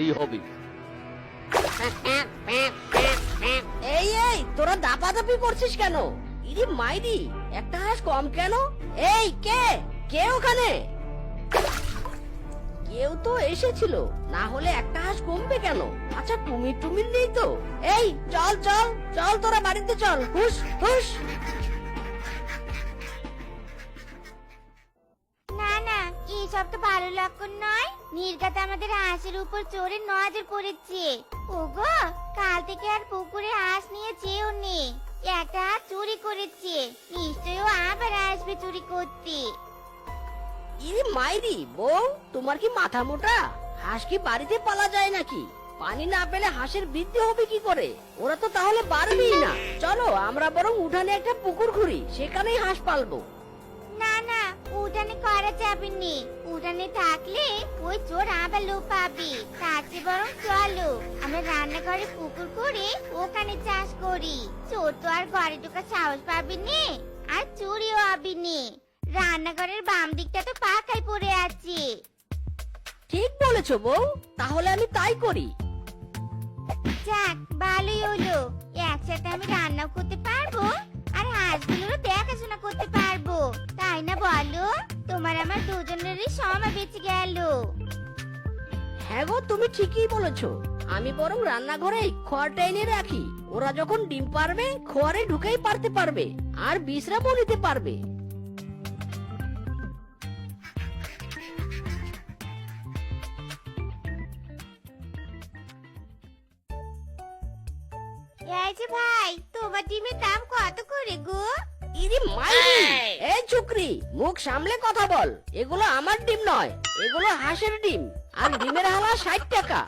করতেই হবে। এই এই, তোরা দাপাদাপি করছিস কেন? ইরি মাইরি, একটা হাঁস কম কেন? এই, কে? কে ওখানে? কেউ তো এসেছিল, না হলে একটা হাঁস কমবে কেন? আচ্ছা কুমির টুমির নেই তো। এই, চল চল চল তোরা বাড়িতে চল। হুস হুস এসব তো ভালো লক্ষণ নয়। নির্গাত আমাদের হাঁসের উপর চোরে নজর পড়েছে ওগো, কাল থেকে আর পুকুরে হাঁস নিয়ে একটা হাঁস চুরি করেছে। নিশ্চয়ই আবার আসবে চুরি করতে। ইরি মাইরি, বউ, তোমার কি মাথা মোটা? হাঁস কি বাড়িতে পালা যায় নাকি? পানি না পেলে হাঁসের বৃদ্ধি হবে কি করে? ওরা তো তাহলে বাড়বেই না। চলো, আমরা বরং উঠানে একটা পুকুর খুঁড়ি সেখানেই হাঁস পালবো। উঠানে করা যাবে নি। উঠানে থাকলে ওই চোর আবার লোক পাবে। তার চেয়ে বরং চলো। আমরা রান্নাঘরে পুকুর করে ওখানে চাষ করি। চোর তো আর ঘরে ঢোকার সাহস পাবে নি আর চুরিও হবে নি। রান্নাঘরের বাম দিকটা তো পাকাই পড়ে আছে। ঠিক বলেছ বউ তাহলে আমি তাই করি। যাক ভালোই হলো। একসাথে আমি রান্নাও তাই না বলো? তোমার আমার দুজনেরই সময় বেঁচে গেল। হ্যাঁ গো তুমি ঠিকই বলেছ। আমি বরং রান্নাঘরে খড়টা এনে রাখি। ওরা যখন ডিম পারবে খড়ে ঢুকেই পারতে পারবে আর বিশ্রামও নিতে পারবে। এই যে ভাই তোমার ডিমের দাম কত করে গো? ইরি মাইরি। এই। চুকরি মুখ সামলে কথা বল। এগুলো আমার ডিম নয় এগুলো হাঁসের ডিম। আর ডিমের হালা ষাট টাকা।